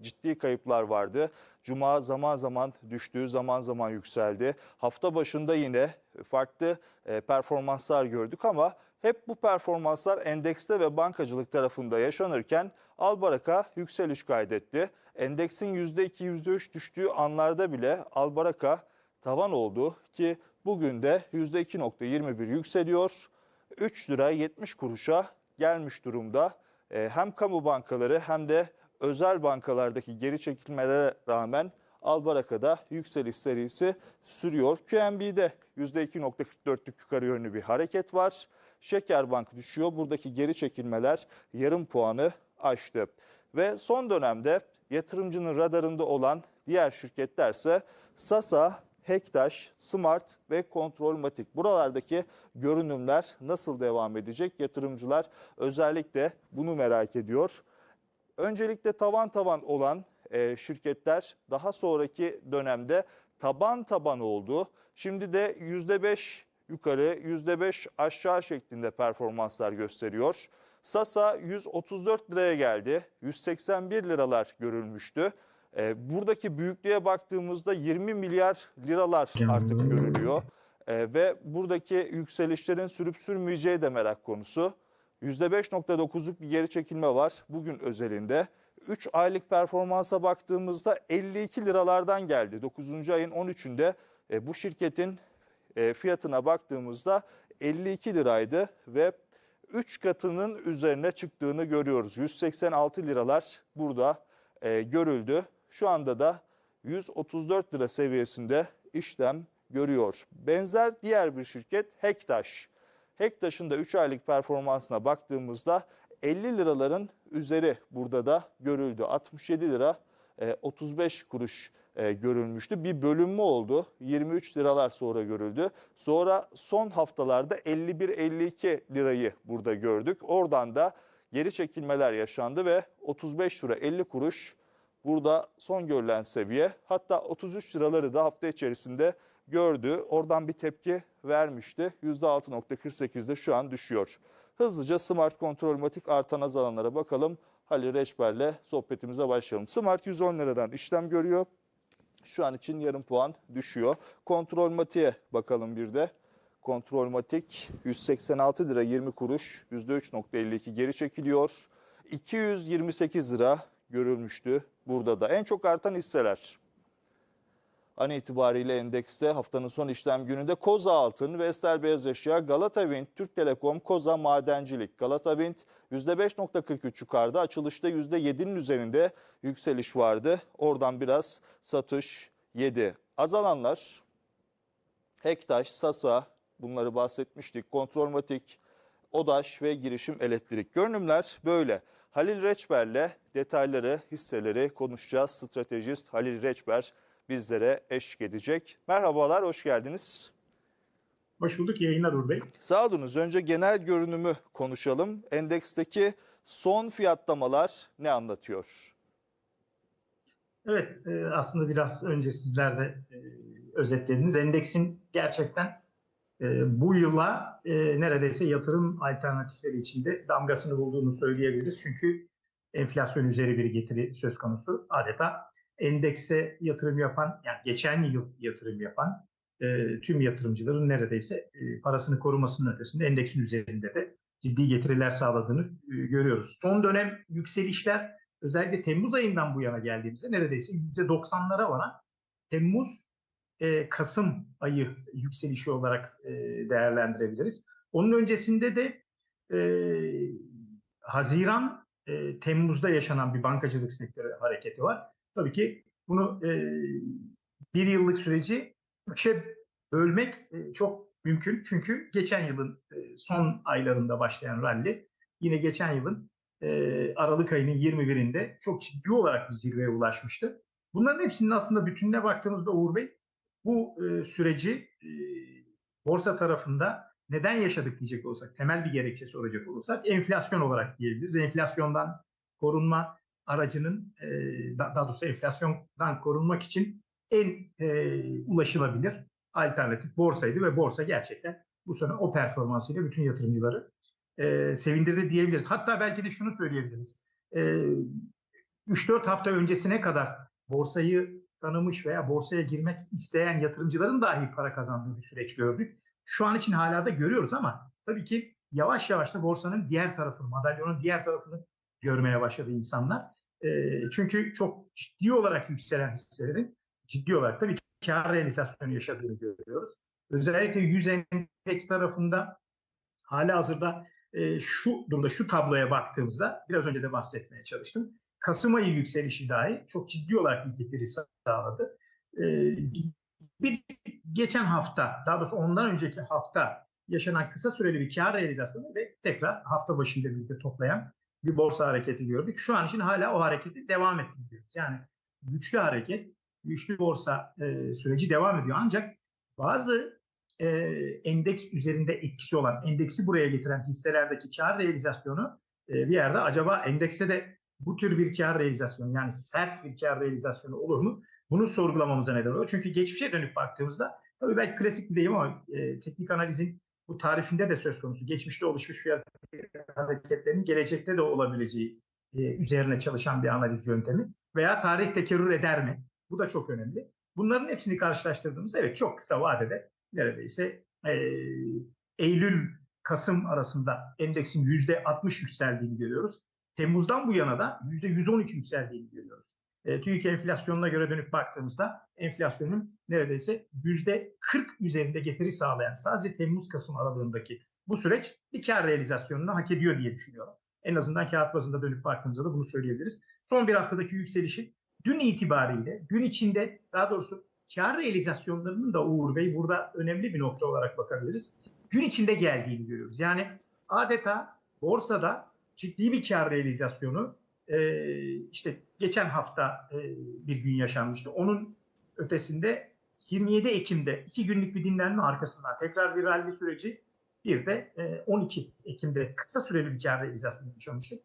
ciddi kayıplar vardı. Cuma zaman zaman düştü, zaman zaman yükseldi. Hafta başında yine farklı e, performanslar gördük ama hep bu performanslar endekste ve bankacılık tarafında yaşanırken Albaraka yükseliş kaydetti. Endeksin %2, %3 düştüğü anlarda bile Albaraka tavan oldu ki bugün de %2.21 yükseliyor. 3 lira 70 kuruşa gelmiş durumda. Ee, Hem kamu bankaları hem de özel bankalardaki geri çekilmelere rağmen Albaraka'da yükseliş serisi sürüyor. QNB'de %2.44'lük yukarı yönlü bir hareket var. Şekerbank düşüyor. Buradaki geri çekilmeler yarım puanı aştı. Ve son dönemde yatırımcının radarında olan diğer şirketlerse Sasa, Hektaş, Smart ve Kontrolmatik. Buralardaki görünümler nasıl devam edecek? Yatırımcılar özellikle bunu merak ediyor. Öncelikle tavan tavan olan e, şirketler daha sonraki dönemde taban taban oldu. Şimdi de %5 yukarı, %5 aşağı şeklinde performanslar gösteriyor. Sasa 134 liraya geldi. 181 liralar görülmüştü. E, buradaki büyüklüğe baktığımızda 20 milyar liralar artık görülüyor. E, ve buradaki yükselişlerin sürüp sürmeyeceği de merak konusu. %5.9'luk bir geri çekilme var bugün özelinde. 3 aylık performansa baktığımızda 52 liralardan geldi. 9. ayın 13'ünde e, bu şirketin e, fiyatına baktığımızda 52 liraydı ve 3 katının üzerine çıktığını görüyoruz. 186 liralar burada e, görüldü. Şu anda da 134 lira seviyesinde işlem görüyor. Benzer diğer bir şirket Hektaş. Hektaş'ın da 3 aylık performansına baktığımızda 50 liraların üzeri burada da görüldü. 67 lira e, 35 kuruş e, görülmüştü. Bir bölünme oldu. 23 liralar sonra görüldü. Sonra son haftalarda 51-52 lirayı burada gördük. Oradan da geri çekilmeler yaşandı ve 35 lira 50 kuruş burada son görülen seviye. Hatta 33 liraları da hafta içerisinde gördü. Oradan bir tepki vermişti. %6.48'de şu an düşüyor. Hızlıca Smart Kontrolmatik artan azalanlara bakalım. Halil Reçber'le sohbetimize başlayalım. Smart 110 liradan işlem görüyor. Şu an için yarım puan düşüyor. Kontrolmatik'e bakalım bir de. Kontrolmatik 186 lira 20 kuruş %3.52 geri çekiliyor. 228 lira görülmüştü burada da. En çok artan hisseler. An itibariyle endekste haftanın son işlem gününde Koza Altın, Vestel Beyaz Eşya, Galata Wind, Türk Telekom, Koza Madencilik. Galata Wind %5.43 yukarıda, açılışta %7'nin üzerinde yükseliş vardı. Oradan biraz satış yedi. Azalanlar Hektaş, Sasa bunları bahsetmiştik. Kontrolmatik, Odaş ve girişim elektrik. Görünümler böyle. Halil Reçber'le detayları, hisseleri konuşacağız. Stratejist Halil Reçber bizlere eşlik edecek. Merhabalar, hoş geldiniz. Hoş bulduk yayınlar Uğur Bey. Sağ olunuz. Önce genel görünümü konuşalım. Endeksteki son fiyatlamalar ne anlatıyor? Evet e, aslında biraz önce sizler de e, özetlediniz. Endeksin gerçekten e, bu yıla neredeyse yatırım alternatifleri içinde damgasını bulduğunu söyleyebiliriz. Çünkü enflasyon üzeri bir getiri söz konusu. Adeta endekse yatırım yapan, yani geçen yıl yatırım yapan e, tüm yatırımcıların neredeyse e, parasını korumasının ötesinde endeksin üzerinde de ciddi getiriler sağladığını e, görüyoruz. Son dönem yükselişler özellikle Temmuz ayından bu yana geldiğimizde neredeyse %90'lara varan Temmuz e, Kasım ayı yükselişi olarak e, değerlendirebiliriz. Onun öncesinde de e, Haziran e, Temmuz'da yaşanan bir bankacılık sektörü hareketi var. Tabii ki bunu e, bir yıllık süreci üçe bölmek e, çok mümkün. Çünkü geçen yılın e, son aylarında başlayan rally yine geçen yılın e, Aralık ayının 21'inde çok ciddi olarak bir zirveye ulaşmıştı. Bunların hepsinin aslında bütününe baktığımızda Uğur Bey bu e, süreci e, borsa tarafında neden yaşadık diyecek olursak, temel bir gerekçe soracak olursak enflasyon olarak diyebiliriz. Enflasyondan korunma aracının, e, daha doğrusu enflasyondan korunmak için en e, ulaşılabilir alternatif borsaydı ve borsa gerçekten bu sene o performansıyla bütün yatırımcıları e, sevindirdi diyebiliriz. Hatta belki de şunu söyleyebiliriz. E, 3-4 hafta öncesine kadar borsayı tanımış veya borsaya girmek isteyen yatırımcıların dahi para kazandığı bir süreç gördük. Şu an için hala da görüyoruz ama tabii ki yavaş yavaş da borsanın diğer tarafını, madalyonun diğer tarafını görmeye başladı insanlar. Çünkü çok ciddi olarak yükselen hisselerin ciddi olarak tabii ki kar realizasyonu yaşadığını görüyoruz. Özellikle 100 endeks tarafında hala hazırda e, şu durumda şu tabloya baktığımızda biraz önce de bahsetmeye çalıştım. Kasım ayı yükselişi dahi çok ciddi olarak bir getiri sağladı. E, bir geçen hafta daha doğrusu ondan önceki hafta yaşanan kısa süreli bir kar realizasyonu ve tekrar hafta başında birlikte toplayan bir borsa hareketi gördük. Şu an için hala o hareketi devam ettiriyoruz. Yani güçlü hareket, güçlü borsa e, süreci devam ediyor. Ancak bazı e, endeks üzerinde etkisi olan, endeksi buraya getiren hisselerdeki kar realizasyonu e, bir yerde acaba endekse de bu tür bir kar realizasyonu yani sert bir kar realizasyonu olur mu? Bunu sorgulamamıza neden oluyor. Çünkü geçmişe dönüp baktığımızda tabii belki klasik bir deyim ama e, teknik analizin bu tarifinde de söz konusu. Geçmişte oluşmuş fiyat hareketlerinin gelecekte de olabileceği e, üzerine çalışan bir analiz yöntemi veya tarih tekerrür eder mi? Bu da çok önemli. Bunların hepsini karşılaştırdığımızda evet çok kısa vadede neredeyse e, Eylül Kasım arasında endeksin yüzde 60 yükseldiğini görüyoruz. Temmuz'dan bu yana da yüzde 112 yükseldiğini görüyoruz. E, TÜİK enflasyonuna göre dönüp baktığımızda enflasyonun neredeyse yüzde 40 üzerinde getiri sağlayan sadece Temmuz-Kasım aralığındaki bu süreç bir kar realizasyonunu hak ediyor diye düşünüyorum. En azından kağıt bazında dönüp baktığımızda da bunu söyleyebiliriz. Son bir haftadaki yükselişin dün itibariyle, gün içinde daha doğrusu kar realizasyonlarının da Uğur Bey burada önemli bir nokta olarak bakabiliriz. Gün içinde geldiğini görüyoruz. Yani adeta borsada ciddi bir kar realizasyonu e, işte geçen hafta e, bir gün yaşanmıştı. Onun ötesinde 27 Ekim'de iki günlük bir dinlenme arkasından tekrar bir rally süreci bir de e, 12 Ekim'de kısa süreli bir kar realizasyonu yaşamıştık.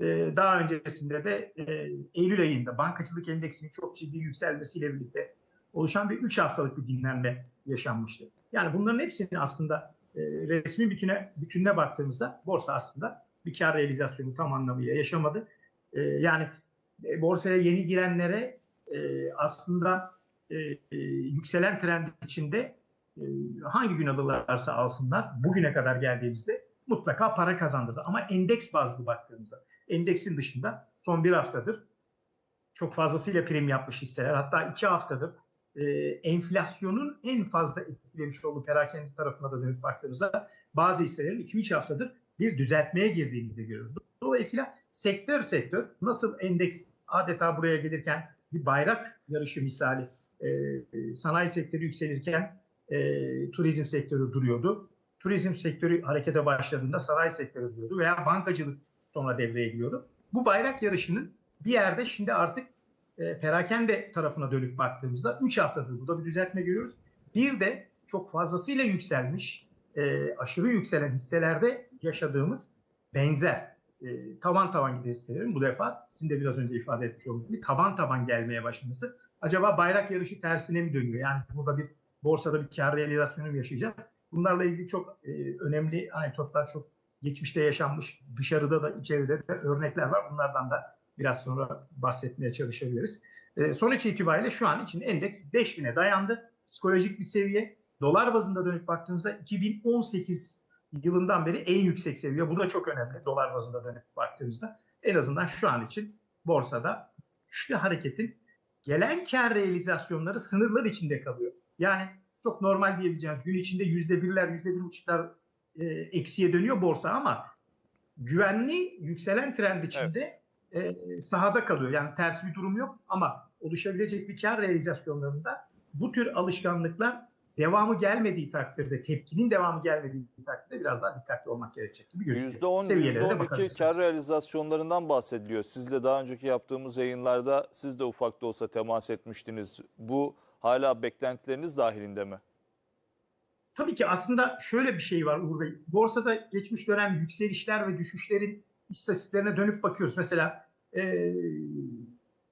E, daha öncesinde de e, Eylül ayında bankacılık endeksinin çok ciddi yükselmesiyle birlikte oluşan bir 3 haftalık bir dinlenme yaşanmıştı. Yani bunların hepsini aslında e, resmi bütüne, bütününe baktığımızda borsa aslında bir kar realizasyonu tam anlamıyla yaşamadı. E, yani borsaya yeni girenlere e, aslında e, e, yükselen trend içinde e, hangi gün alırlarsa alsınlar bugüne kadar geldiğimizde mutlaka para kazandırdı. Ama endeks bazlı baktığımızda endeksin dışında son bir haftadır çok fazlasıyla prim yapmış hisseler hatta iki haftadır e, enflasyonun en fazla etkilemiş olduğu perakende tarafına da dönüp baktığımızda bazı hisselerin 2-3 haftadır bir düzeltmeye girdiğini de görüyoruz. Dolayısıyla sektör sektör nasıl endeks adeta buraya gelirken bir bayrak yarışı misali e, sanayi sektörü yükselirken e, turizm sektörü duruyordu. Turizm sektörü harekete başladığında sanayi sektörü duruyordu veya bankacılık sonra devreye giriyordu. Bu bayrak yarışının bir yerde şimdi artık e, perakende tarafına dönüp baktığımızda 3 haftadır burada bir düzeltme görüyoruz. Bir de çok fazlasıyla yükselmiş, e, aşırı yükselen hisselerde yaşadığımız benzer e, tavan tavan giden hisselerin bu defa sizin de biraz önce ifade etmiş olduğunuz gibi taban taban gelmeye başlaması. Acaba bayrak yarışı tersine mi dönüyor? Yani burada bir borsada bir kar realizasyonu mu yaşayacağız? Bunlarla ilgili çok e, önemli anekdotlar çok geçmişte yaşanmış dışarıda da içeride de örnekler var. Bunlardan da biraz sonra bahsetmeye çalışabiliriz. E, sonuç itibariyle şu an için endeks 5000'e dayandı. Psikolojik bir seviye. Dolar bazında dönüp baktığımızda 2018 yılından beri en yüksek seviye. Bu da çok önemli dolar bazında dönüp baktığımızda. En azından şu an için borsada güçlü hareketin gelen kar realizasyonları sınırlar içinde kalıyor. Yani çok normal diyebileceğimiz gün içinde yüzde birler, yüzde bir buçuklar e, eksiye dönüyor borsa ama güvenli yükselen trend içinde evet. e, sahada kalıyor. Yani ters bir durum yok ama oluşabilecek bir kar realizasyonlarında bu tür alışkanlıklar devamı gelmediği takdirde, tepkinin devamı gelmediği takdirde biraz daha dikkatli olmak gerekecek gibi gözüküyor. %10, %12 kar realizasyonlarından bahsediliyor. Sizle daha önceki yaptığımız yayınlarda siz de ufak da olsa temas etmiştiniz. Bu hala beklentileriniz dahilinde mi? Tabii ki aslında şöyle bir şey var Uğur Bey. Borsada geçmiş dönem yükselişler ve düşüşlerin istatistiklerine dönüp bakıyoruz. Mesela e,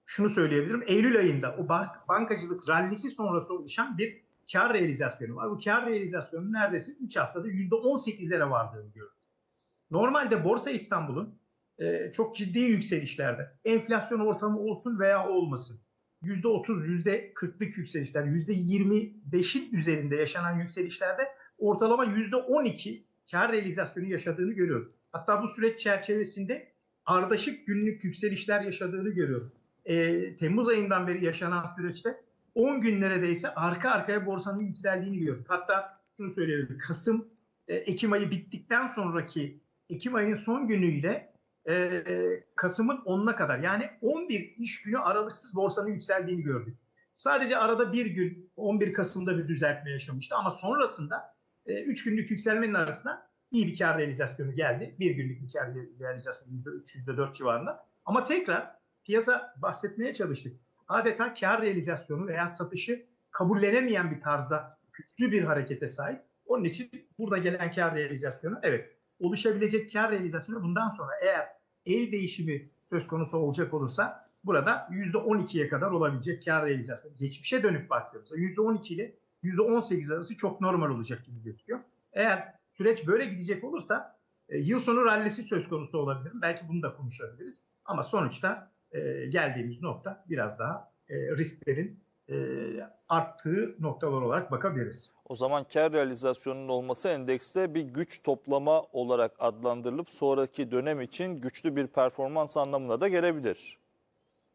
şunu söyleyebilirim. Eylül ayında o bank, bankacılık rallisi sonrası oluşan bir kar realizasyonu var. Bu kar realizasyonu neredeyse 3 haftada %18'lere vardığını görüyoruz. Normalde Borsa İstanbul'un e, çok ciddi yükselişlerde. Enflasyon ortamı olsun veya olmasın. %30, %40'lık yükselişler, %25'in üzerinde yaşanan yükselişlerde ortalama %12 kar realizasyonu yaşadığını görüyoruz. Hatta bu süreç çerçevesinde ardışık günlük yükselişler yaşadığını görüyoruz. E, Temmuz ayından beri yaşanan süreçte 10 gün neredeyse arka arkaya borsanın yükseldiğini görüyoruz. Hatta şunu söyleyebilirim. Kasım, e, Ekim ayı bittikten sonraki Ekim ayının son günüyle e, Kasım'ın 10'una kadar yani 11 iş günü aralıksız borsanın yükseldiğini gördük. Sadece arada bir gün 11 Kasım'da bir düzeltme yaşamıştı ama sonrasında 3 günlük yükselmenin arasında iyi bir kar realizasyonu geldi. Bir günlük bir kar realizasyonu %3, %4 civarında. Ama tekrar piyasa bahsetmeye çalıştık. Adeta kar realizasyonu veya satışı kabullenemeyen bir tarzda güçlü bir harekete sahip. Onun için burada gelen kar realizasyonu evet oluşabilecek kar realizasyonu bundan sonra eğer el değişimi söz konusu olacak olursa burada %12'ye kadar olabilecek kar realizasyonu. Geçmişe dönüp baktığımızda %12 ile %18 arası çok normal olacak gibi gözüküyor. Eğer süreç böyle gidecek olursa e, yıl sonu rallisi söz konusu olabilir. Belki bunu da konuşabiliriz. Ama sonuçta e, geldiğimiz nokta biraz daha e, risklerin e, arttığı noktalar olarak bakabiliriz. O zaman kar realizasyonunun olması endekste bir güç toplama olarak adlandırılıp sonraki dönem için güçlü bir performans anlamına da gelebilir.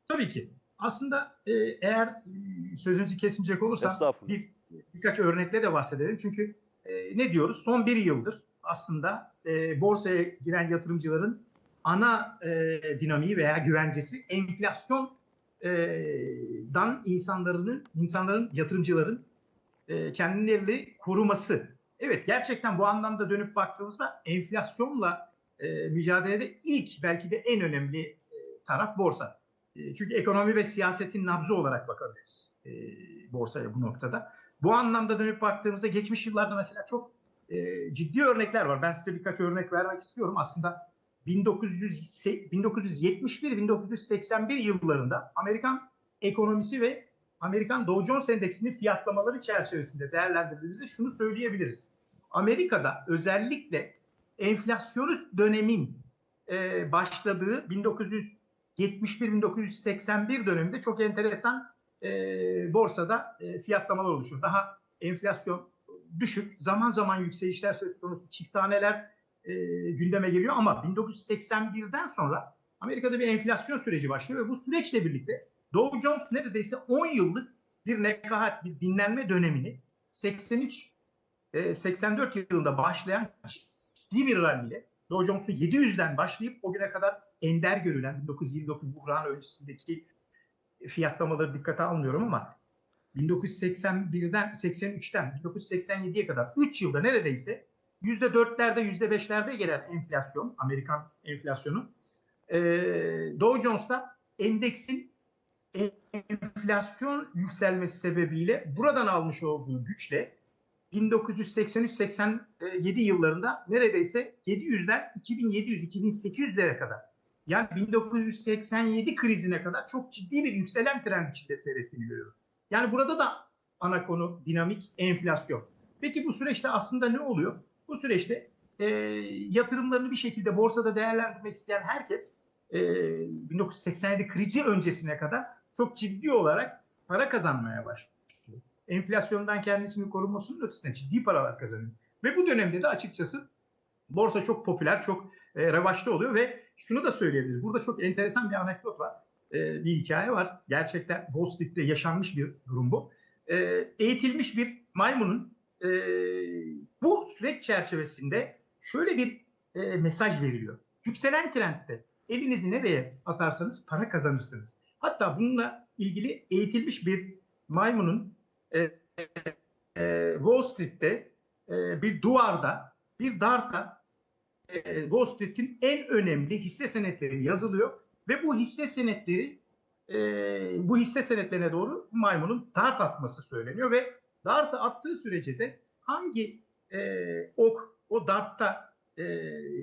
Tabii ki. Aslında e, eğer e, sözünüzü kesmeyecek olursam bir birkaç örnekle de bahsedelim. Çünkü e, ne diyoruz? Son bir yıldır aslında e, borsaya giren yatırımcıların ana e, dinamiği veya güvencesi enflasyon dan insanların insanların yatırımcıların e, kendilerini koruması. Evet gerçekten bu anlamda dönüp baktığımızda enflasyonla e, mücadelede ilk belki de en önemli e, taraf borsa. E, çünkü ekonomi ve siyasetin nabzı olarak bakabiliriz e, borsaya bu noktada. Bu anlamda dönüp baktığımızda geçmiş yıllarda mesela çok e, ciddi örnekler var. Ben size birkaç örnek vermek istiyorum. Aslında 1971-1981 yıllarında Amerikan ekonomisi ve Amerikan Dow Jones Endeksinin fiyatlamaları çerçevesinde değerlendirdiğimizde şunu söyleyebiliriz. Amerika'da özellikle enflasyonist dönemin e, başladığı 1971-1981 döneminde çok enteresan e, borsada e, fiyatlamalar oluşuyor. Daha enflasyon düşük, zaman zaman yükselişler söz konusu, çift taneler e, gündeme geliyor. Ama 1981'den sonra Amerika'da bir enflasyon süreci başlıyor ve bu süreçle birlikte Dow Jones neredeyse 10 yıllık bir nekahat, bir dinlenme dönemini 83 e, 84 yılında başlayan ciddi bir ralliyle Dow Jones'un 700'den başlayıp o güne kadar ender görülen 1929 buhran öncesindeki fiyatlamaları dikkate almıyorum ama 1981'den 83'ten 1987'ye kadar 3 yılda neredeyse %4'lerde %5'lerde gelen enflasyon, Amerikan enflasyonu e, Dow Jones'ta endeksin enflasyon yükselmesi sebebiyle buradan almış olduğu güçle 1983-87 yıllarında neredeyse 700'den 2700-2800'lere kadar yani 1987 krizine kadar çok ciddi bir yükselen trend içinde seyrettiğini görüyoruz. Yani burada da ana konu dinamik enflasyon. Peki bu süreçte aslında ne oluyor? Bu süreçte e, yatırımlarını bir şekilde borsada değerlendirmek isteyen herkes e, 1987 krizi öncesine kadar çok ciddi olarak para kazanmaya başlıyor. Enflasyondan kendisini korunmasının ötesinde ciddi paralar kazanıyor. Ve bu dönemde de açıkçası borsa çok popüler, çok e, revaçta oluyor ve şunu da söyleyebiliriz. Burada çok enteresan bir anekdot var. E, bir hikaye var. Gerçekten Wall Street'te yaşanmış bir durum bu. E, eğitilmiş bir maymunun e, bu süreç çerçevesinde şöyle bir e, mesaj veriliyor. Yükselen trendde elinizi nereye atarsanız para kazanırsınız. Hatta bununla ilgili eğitilmiş bir maymunun e, e, Wall Street'te e, bir duvarda bir darta e, Wall Street'in en önemli hisse senetleri yazılıyor ve bu hisse senetleri e, bu hisse senetlerine doğru maymunun dart atması söyleniyor ve dartı attığı sürece de hangi e, ok o dartta e,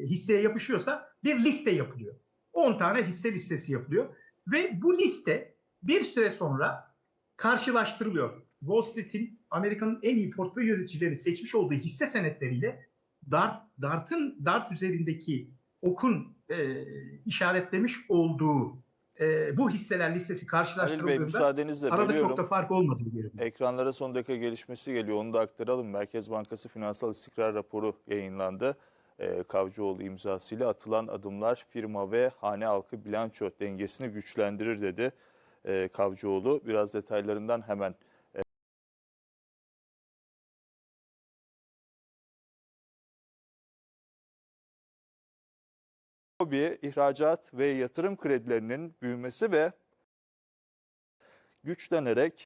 hisseye yapışıyorsa bir liste yapılıyor. 10 tane hisse listesi yapılıyor ve bu liste bir süre sonra karşılaştırılıyor. Wall Street'in Amerika'nın en iyi portföy yöneticileri seçmiş olduğu hisse senetleriyle Dart, Dart'ın Dart üzerindeki okun e, işaretlemiş olduğu e, bu hisseler listesi Halil Bey karşılaştırıldığında müsaadenizle arada bölüyorum. çok da fark olmadığını görüyorum. Ekranlara son dakika gelişmesi geliyor. Onu da aktaralım. Merkez Bankası Finansal İstikrar Raporu yayınlandı. Ee, Kavcıoğlu imzasıyla atılan adımlar firma ve hane halkı bilanço dengesini güçlendirir dedi ee, Kavcıoğlu. Biraz detaylarından hemen Hobi, ihracat ve yatırım kredilerinin büyümesi ve güçlenerek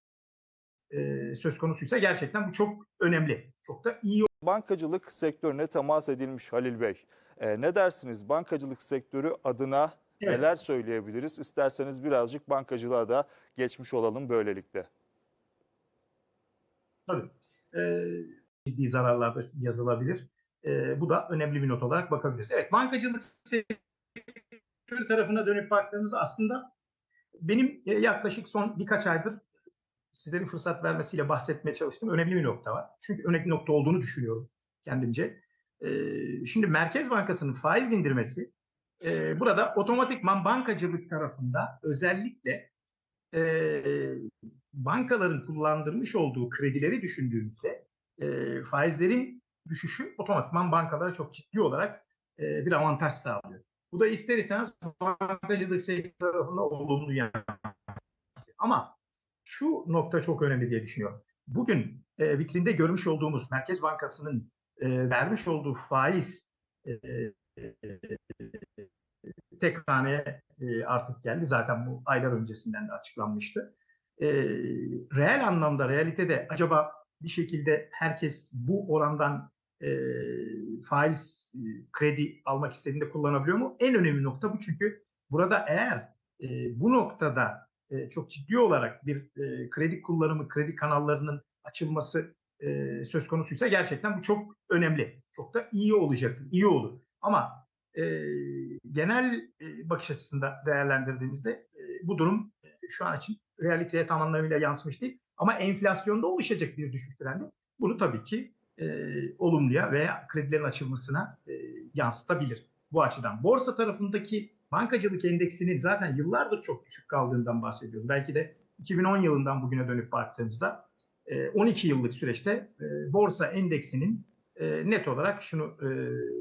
E, söz konusuysa gerçekten bu çok önemli. Çok da iyi bankacılık sektörüne temas edilmiş Halil Bey. Ee, ne dersiniz? Bankacılık sektörü adına Evet. neler söyleyebiliriz? İsterseniz birazcık bankacılığa da geçmiş olalım böylelikle. Tabii. Ee, ciddi zararlar da yazılabilir. Ee, bu da önemli bir not olarak bakabiliriz. Evet, bankacılık sektörü tarafına dönüp baktığımızda aslında benim e, yaklaşık son birkaç aydır sizlerin fırsat vermesiyle bahsetmeye çalıştığım önemli bir nokta var. Çünkü önemli bir nokta olduğunu düşünüyorum kendimce. Ee, şimdi Merkez Bankası'nın faiz indirmesi e, burada otomatikman bankacılık tarafında özellikle e, bankaların kullandırmış olduğu kredileri düşündüğümüzde e, faizlerin düşüşü otomatikman bankalara çok ciddi olarak e, bir avantaj sağlıyor. Bu da ister istemez bankacılık sektörü tarafında olumlu yansıyor. Ama şu nokta çok önemli diye düşünüyorum. Bugün e, vitrinde görmüş olduğumuz Merkez Bankası'nın e, vermiş olduğu faiz e, tek haneye e, artık geldi. Zaten bu aylar öncesinden de açıklanmıştı. E, reel anlamda, realitede acaba bir şekilde herkes bu orandan e, faiz e, kredi almak istediğinde kullanabiliyor mu? En önemli nokta bu çünkü burada eğer e, bu noktada e, çok ciddi olarak bir e, kredi kullanımı, kredi kanallarının açılması e, söz konusuysa gerçekten bu çok önemli. Çok da iyi olacak, iyi olur. Ama e, genel e, bakış açısında değerlendirdiğimizde e, bu durum e, şu an için realiteye tam anlamıyla yansımış değil. Ama enflasyonda oluşacak bir düşüş trendi bunu tabii ki e, olumluya veya kredilerin açılmasına e, yansıtabilir bu açıdan. Borsa tarafındaki bankacılık endeksinin zaten yıllardır çok düşük kaldığından bahsediyoruz. Belki de 2010 yılından bugüne dönüp baktığımızda e, 12 yıllık süreçte e, borsa endeksinin e, net olarak şunu e,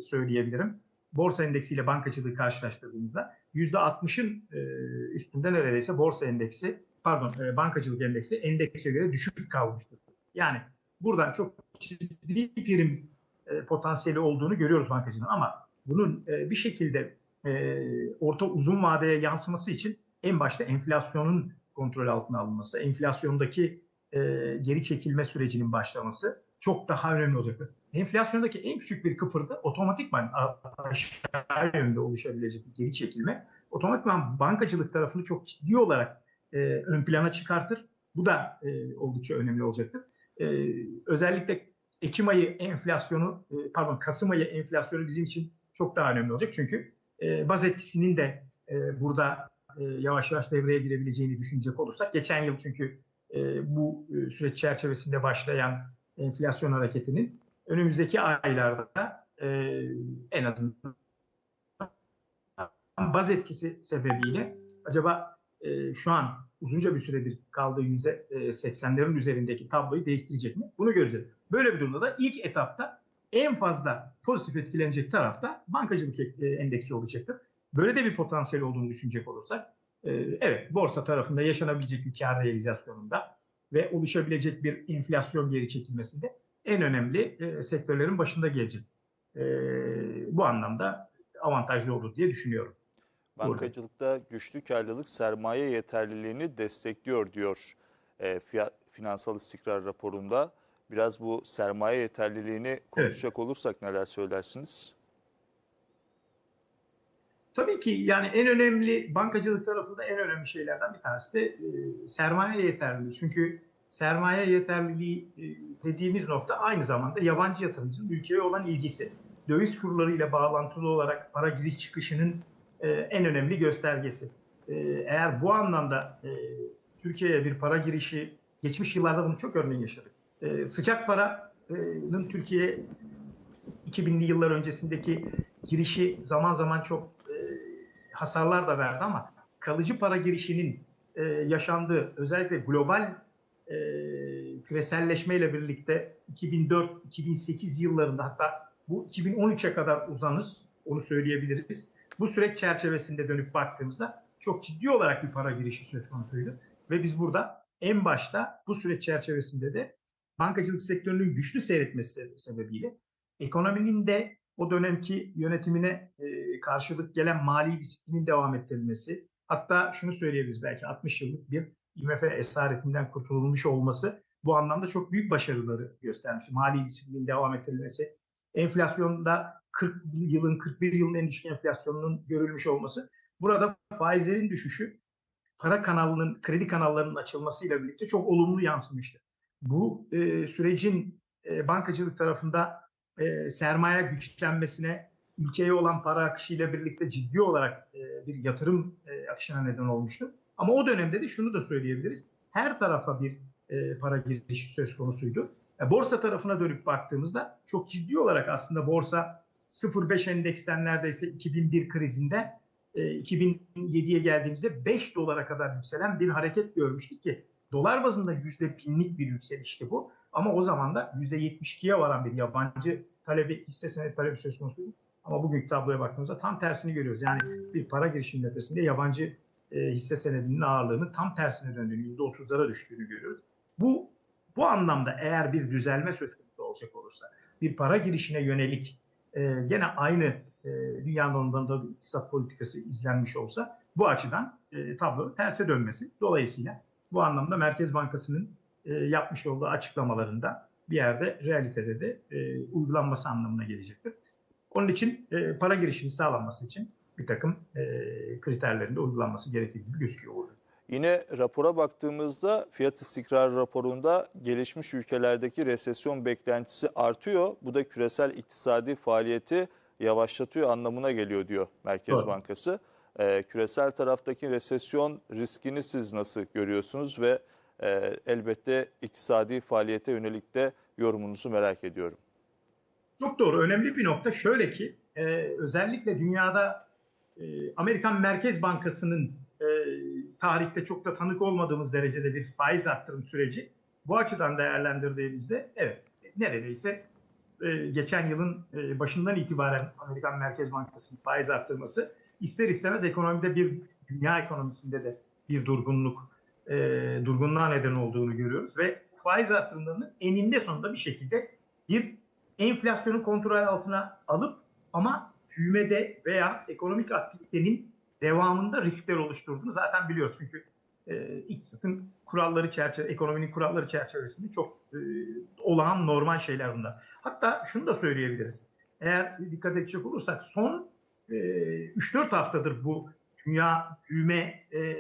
söyleyebilirim. Borsa endeksiyle bankacılığı karşılaştırdığımızda %60'ın e, üstünde neredeyse borsa endeksi, pardon e, bankacılık endeksi endekse göre düşük kalmıştır. Yani buradan çok ciddi prim e, potansiyeli olduğunu görüyoruz bankacılığın ama bunun e, bir şekilde e, orta uzun vadeye yansıması için en başta enflasyonun kontrol altına alınması, enflasyondaki e, geri çekilme sürecinin başlaması çok daha önemli olacaktır. Enflasyondaki en küçük bir kıpırdı otomatikman aşağı yönde oluşabilecek bir geri çekilme otomatikman bankacılık tarafını çok ciddi olarak e, ön plana çıkartır. Bu da e, oldukça önemli olacaktır. E, özellikle Ekim ayı enflasyonu, e, pardon Kasım ayı enflasyonu bizim için çok daha önemli olacak. Çünkü e, baz etkisinin de e, burada e, yavaş yavaş devreye girebileceğini düşünecek olursak. Geçen yıl çünkü e, bu e, süreç çerçevesinde başlayan enflasyon hareketinin önümüzdeki aylarda e, en azından baz etkisi sebebiyle acaba e, şu an uzunca bir süredir kaldığı yüzde e, 80'lerin üzerindeki tabloyu değiştirecek mi? Bunu göreceğiz. Böyle bir durumda da ilk etapta en fazla pozitif etkilenecek tarafta bankacılık e, endeksi olacaktır. Böyle de bir potansiyel olduğunu düşünecek olursak, e, evet borsa tarafında yaşanabilecek bir kar realizasyonunda ve oluşabilecek bir enflasyon geri çekilmesinde en önemli e, sektörlerin başında gelecek. E, bu anlamda avantajlı olur diye düşünüyorum. Bankacılıkta güçlü karlılık sermaye yeterliliğini destekliyor diyor e, fiyat, finansal istikrar raporunda. Biraz bu sermaye yeterliliğini konuşacak olursak neler söylersiniz? Tabii ki yani en önemli bankacılık tarafında en önemli şeylerden bir tanesi de e, sermaye yeterliliği. Çünkü sermaye yeterliliği e, dediğimiz nokta aynı zamanda yabancı yatırımcının ülkeye olan ilgisi. Döviz kurlarıyla bağlantılı olarak para giriş çıkışının e, en önemli göstergesi. E, eğer bu anlamda e, Türkiye'ye bir para girişi, geçmiş yıllarda bunu çok örneğin yaşadık. Sıcak paranın Türkiye 2000'li yıllar öncesindeki girişi zaman zaman çok hasarlar da verdi ama kalıcı para girişinin yaşandığı özellikle global küreselleşmeyle birlikte 2004-2008 yıllarında hatta bu 2013'e kadar uzanır onu söyleyebiliriz. Bu süreç çerçevesinde dönüp baktığımızda çok ciddi olarak bir para girişi söz konusuydu. Ve biz burada en başta bu süreç çerçevesinde de bankacılık sektörünün güçlü seyretmesi sebebiyle ekonominin de o dönemki yönetimine e, karşılık gelen mali disiplinin devam ettirilmesi, hatta şunu söyleyebiliriz belki 60 yıllık bir IMF esaretinden kurtulmuş olması bu anlamda çok büyük başarıları göstermiş. Mali disiplinin devam ettirilmesi, enflasyonda 40 yılın 41 yılın en düşük enflasyonunun görülmüş olması, burada faizlerin düşüşü para kanalının, kredi kanallarının açılmasıyla birlikte çok olumlu yansımıştı. Bu e, sürecin e, bankacılık tarafında e, sermaye güçlenmesine, ülkeye olan para akışıyla birlikte ciddi olarak e, bir yatırım e, akışına neden olmuştu. Ama o dönemde de şunu da söyleyebiliriz. Her tarafa bir e, para girişi söz konusuydu. E, borsa tarafına dönüp baktığımızda çok ciddi olarak aslında borsa 0.5 endeksten neredeyse 2001 krizinde e, 2007'ye geldiğimizde 5 dolara kadar yükselen bir hareket görmüştük ki dolar bazında yüzde binlik bir yükselişti bu. Ama o zaman da yüzde 72'ye varan bir yabancı talebi, hisse senedi talebi söz konusuydu. Ama bugünkü tabloya baktığımızda tam tersini görüyoruz. Yani bir para girişiminin ötesinde yabancı e, hisse senedinin ağırlığının tam tersine döndüğünü, yüzde 30'lara düştüğünü görüyoruz. Bu bu anlamda eğer bir düzelme söz konusu olacak olursa, bir para girişine yönelik e, gene aynı e, dünya normlarında bir iktisat politikası izlenmiş olsa bu açıdan e, tablo terse dönmesi. Dolayısıyla bu anlamda Merkez Bankası'nın e, yapmış olduğu açıklamalarında bir yerde realitede de e, uygulanması anlamına gelecektir. Onun için e, para girişini sağlanması için bir takım e, kriterlerin de uygulanması gerektiği gibi gözüküyor orada. Yine rapora baktığımızda fiyat istikrarı raporunda gelişmiş ülkelerdeki resesyon beklentisi artıyor. Bu da küresel iktisadi faaliyeti yavaşlatıyor anlamına geliyor diyor Merkez Doğru. Bankası. Ee, küresel taraftaki resesyon riskini siz nasıl görüyorsunuz ve e, elbette iktisadi faaliyete yönelik de yorumunuzu merak ediyorum. Çok doğru. Önemli bir nokta şöyle ki e, özellikle dünyada e, Amerikan Merkez Bankası'nın e, tarihte çok da tanık olmadığımız derecede bir faiz arttırım süreci bu açıdan değerlendirdiğimizde evet neredeyse e, geçen yılın e, başından itibaren Amerikan Merkez Bankası'nın faiz arttırması ister istemez ekonomide bir dünya ekonomisinde de bir durgunluk e, durgunluğa neden olduğunu görüyoruz ve faiz arttırımlarının eninde sonunda bir şekilde bir enflasyonu kontrol altına alıp ama büyümede veya ekonomik aktivitenin devamında riskler oluşturduğunu zaten biliyoruz. Çünkü e, iktisatın kuralları çerçeve, ekonominin kuralları çerçevesinde çok e, olağan normal şeyler bunlar. Hatta şunu da söyleyebiliriz. Eğer dikkat edecek olursak son e, 3-4 haftadır bu dünya büyüme e,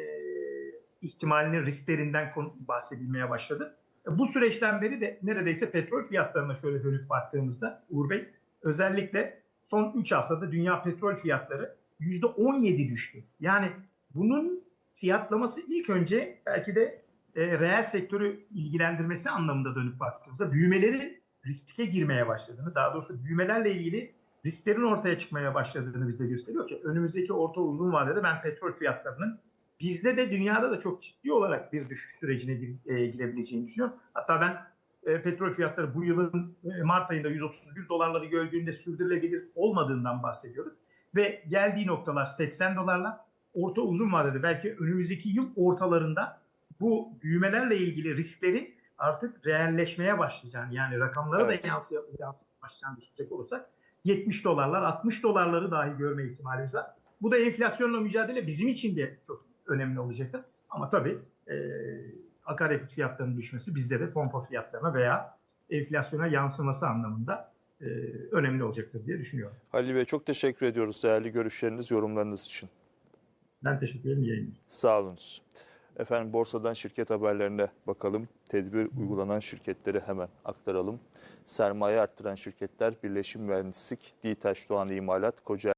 ihtimalinin risklerinden konu- bahsedilmeye başladı. E, Bu süreçten beri de neredeyse petrol fiyatlarına şöyle dönüp baktığımızda Uğur Bey özellikle son 3 haftada dünya petrol fiyatları %17 düştü. Yani bunun fiyatlaması ilk önce belki de e, reel sektörü ilgilendirmesi anlamında dönüp baktığımızda büyümelerin riske girmeye başladığını, daha doğrusu büyümelerle ilgili risklerin ortaya çıkmaya başladığını bize gösteriyor ki önümüzdeki orta uzun vadede ben petrol fiyatlarının bizde de dünyada da çok ciddi olarak bir düşüş sürecine gir- e, girebileceğini düşünüyorum. Hatta ben e, petrol fiyatları bu yılın e, Mart ayında 131 dolarları gördüğünde sürdürülebilir olmadığından bahsediyoruz. Ve geldiği noktalar 80 dolarlar. Orta uzun vadede belki önümüzdeki yıl ortalarında bu büyümelerle ilgili risklerin artık reelleşmeye başlayacağını yani rakamlara Evet. da yansıya başlayacağını düşünecek olursak 70 dolarlar 60 dolarları dahi görme ihtimalimiz var. Bu da enflasyonla mücadele bizim için de çok önemli olacaktır. Ama tabii e, akaryakıt fiyatlarının düşmesi bizde de pompa fiyatlarına veya enflasyona yansıması anlamında önemli olacaktır diye düşünüyorum. Halil Bey çok teşekkür ediyoruz değerli görüşleriniz, yorumlarınız için. Ben teşekkür ederim. İyi yayınlar. Sağ olunuz. Efendim borsadan şirket haberlerine bakalım. Tedbir uygulanan şirketleri hemen aktaralım. Sermaye arttıran şirketler Birleşim Mühendislik, DİTAŞ Doğan İmalat, Koca